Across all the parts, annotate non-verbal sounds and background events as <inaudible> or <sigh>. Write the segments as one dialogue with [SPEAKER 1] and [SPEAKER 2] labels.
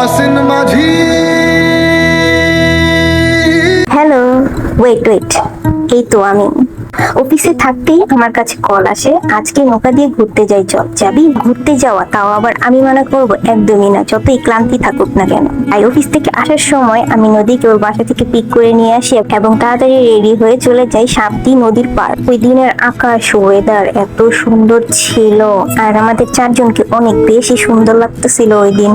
[SPEAKER 1] অসিন মাঝি।
[SPEAKER 2] Hello wait wait এই তো আমি। অফিসে থাকতেই আমার কাছে কল আসে, আজকে নৌকা দিয়ে ঘুরতে যাই, চল। যাবি? ঘুরতে যাওয়া, তাও আবার আমি মনে করব একদমই না, যতই ক্লান্তি থাকুক না কেন। তাই অফিস থেকে আসার সময় আমি নদীকে ওর বাসা থেকে পিক করে নিয়ে আসি এবং তাড়াতাড়ি রেডি হয়ে চলে যাই সাবদি নদীর পার ওই দিনের আকাশ ওয়েদার এত সুন্দর ছিল, আর আমাদের চারজনকে অনেক বেশি সুন্দর লাগতেছিল ওই দিন।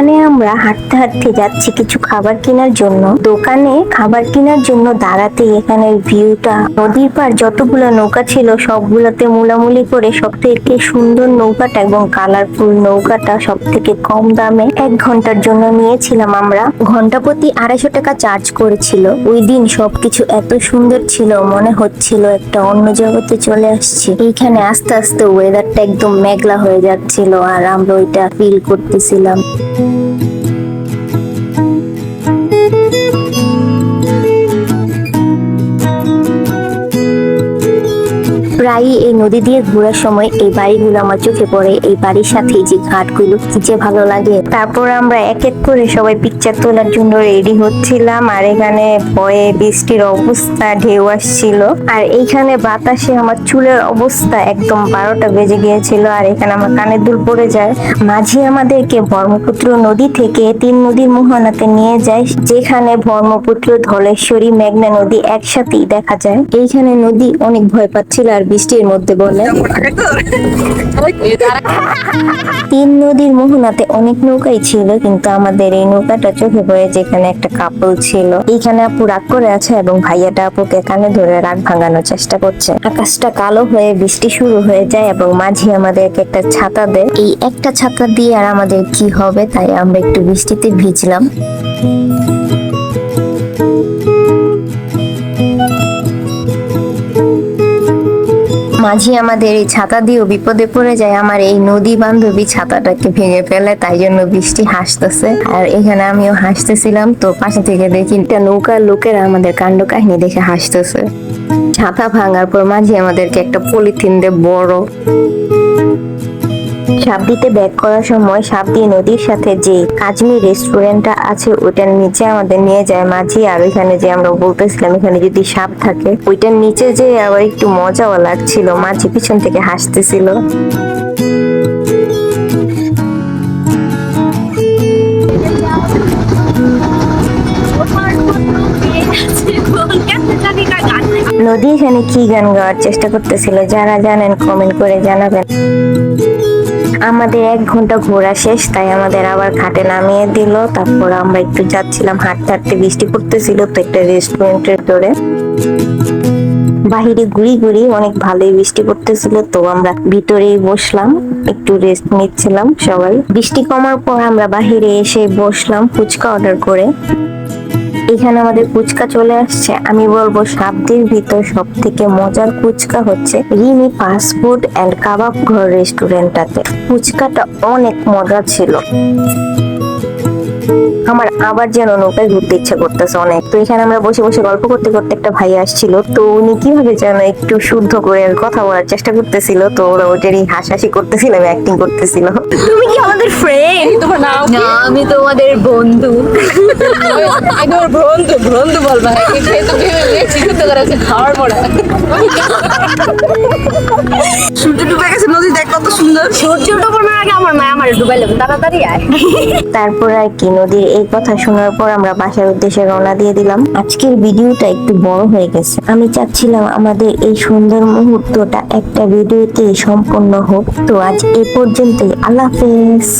[SPEAKER 2] এইখানে আমরা হাঁটতে হাঁটতে যাচ্ছি কিছু খাবার কেনার জন্য। দোকানে খাবার কেনার জন্য দাঁড়াতে এখানের ভিউটা, নদীর পার যতগুলো নৌকা ছিল, সবগুলোতে মুলামুলি করে সব থেকে সুন্দর নৌকাটা এবং কালারফুল নৌকাটা সব থেকে কম দামে এক ঘণ্টার জন্য নিয়েছিলাম আমরা। ঘণ্টা প্রতি আড়াইশো টাকা চার্জ করেছিল। ওই দিন সবকিছু এত সুন্দর ছিল, মনে হচ্ছিল একটা অন্য জগতে চলে আসছি। এইখানে আস্তে আস্তে ওয়েদারটা একদম মেঘলা হয়ে যাচ্ছিল আর আমরা ওইটা ফিল করতেছিলাম। thank you. প্রায়ই এই নদী দিয়ে ঘোরার সময় এই বাড়িগুলো আমার চোখে পড়ে, এই বাড়ির সাথে যে ঘাটগুলো, কি যে ভালো লাগে। তারপর আমরা এক এক করে সবাই পিকচার তোলার জন্য রেডি হচ্ছিলাম, আর এখানে ভয়ে বৃষ্টির অবস্থা, ঢেউ আসছিল। আর এইখানে বাতাসে আমার চুলের অবস্থা একদম বারোটা বেজে গিয়েছিল, আর এখানে আমার কানের দুল পড়ে যায়। মাঝি আমাদেরকে ব্রহ্মপুত্র নদী থেকে তিন নদীর মোহনাতে নিয়ে যায়, যেখানে ব্রহ্মপুত্র, ধলেশ্বরী, মেঘনা নদী একসাথেই দেখা যায়। এইখানে নদী অনেক ভয় পাচ্ছিল আর বৃষ্টির মধ্যে বলে তিন নদীর মোহনাতে অনেক নৌকাই ছিল, কিন্তু আমাদের এই নৌকাটা চোখে পড়ে যেখানে একটা কাপল ছিল। এইখানে আপু রাগ করে আছে এবং ভাইয়াটা আপুকে কানে ধরে রাগ ভাঙানোর চেষ্টা করছে। আকাশটা কালো হয়ে বৃষ্টি শুরু হয়ে যায় এবং মাঝি আমাদেরকে একটা ছাতা দেয়। এই একটা ছাতা দিয়ে আর আমাদের কি হবে তাই আমরা একটু বৃষ্টিতে ভিজলাম। মাঝি আমাদের এই ছাতা দিয়েও বিপদে পড়ে যায়, আমার এই নদী বান্ধবী ছাতাটাকে ভেঙে ফেলে, তাই জন্য বৃষ্টি হাসতেছে। আর এখানে আমিও হাসতেছিলাম, তো পাশে থেকে দেখি একটা নৌকার লোকেরা আমাদের কাণ্ড কাহিনী দেখে হাসতেছে। ছাতা ভাঙার পর মাঝে আমাদেরকে একটা পলিথিন দিয়ে বড় সাবদিতে ব্যাক করার সময় সাবদি নদীর সাথে যে কাজমি রেস্টুরেন্টটা আছে, ওইটার নিচে আমাদের নিয়ে যায় মাঝি। আর ওইখানে যে আমরা বলতেছিলাম, এখানে যদি সাপ থাকে, ওইটার নিচে যে আবার একটু মজাও লাগছিল। মাঝি পিছন থেকে হাসতেছিল। নদী এখানে কি গান গাওয়ার চেষ্টা করতেছিল? যারা জানেন কমেন্ট করে জানাবেন। আমাদের এক ঘণ্টা ঘোরা শেষ, তাই আমাদের আবার ঘাটে নামিয়ে দিল। তারপর আমরা একটু যাচ্ছিলাম, হাঁটতে হাঁটতে বৃষ্টি পড়তেছিল, তো একটা রেস্টুরেন্টের ধরে বাহিরে ঘুরি ঘুরি অনেক ভালোই বৃষ্টি পড়তেছিল, তো আমরা ভিতরেই বসলাম, একটু রেস্ট নিচ্ছিলাম সবাই। বৃষ্টি কমার পর আমরা বাহিরে এসে বসলাম ফুচকা অর্ডার করে। এখানে আমাদের কুচকা চলে আসছে। আমি বলব সাবদির ভিতর সব থেকে মজার কুচকা হচ্ছে রিমি ফাস্টফুড অ্যান্ড কাবাব ঘর রেস্টুরেন্টটাতে। ফুচকাটা অনেক মজা ছিল। আমার আবার যেন নৌকায় ঘুরতে ইচ্ছা করতেছে অনেক। তো এখানে আমরা বসে বসে গল্প করতে করতে একটা ভাই আসছিল। তো উনি কীভাবে যেন একটু শুদ্ধ করে কথা বলার চেষ্টা করতেছিল। তো ওরা ওটারই হাসাহাসি করতেছিল অ্যাক্টিং করতেছিল। তুমি কি আমাদের ফ্রেন্ড
[SPEAKER 3] তোমার নাম
[SPEAKER 4] না আমি তোমাদের বন্ধু। <laughs>
[SPEAKER 3] আমি তোমার বন্ধু বন্ধু বলবা। <laughs> করে আছে খাওয়ার পরে। সূর্য ডুবে গেছে নদী দেখ কত সুন্দর।
[SPEAKER 4] সূর্য ডুবানোর আগে আমার মা আমার ডুবাইলাম তাড়াতাড়ি আয়।
[SPEAKER 2] তারপর আর কি নদীর এই কথা শোনার পর আমরা বাসার উদ্দেশ্যে রওনা দিয়ে দিলাম। আজকের ভিডিওটা একটু বড় হয়ে গেছে। আমি চাচ্ছিলাম আমাদের এই সুন্দর মুহূর্তটা একটা ভিডিওতে সম্পন্ন হোক। তো আজ এ পর্যন্তই আল্লাহ হাফেজ।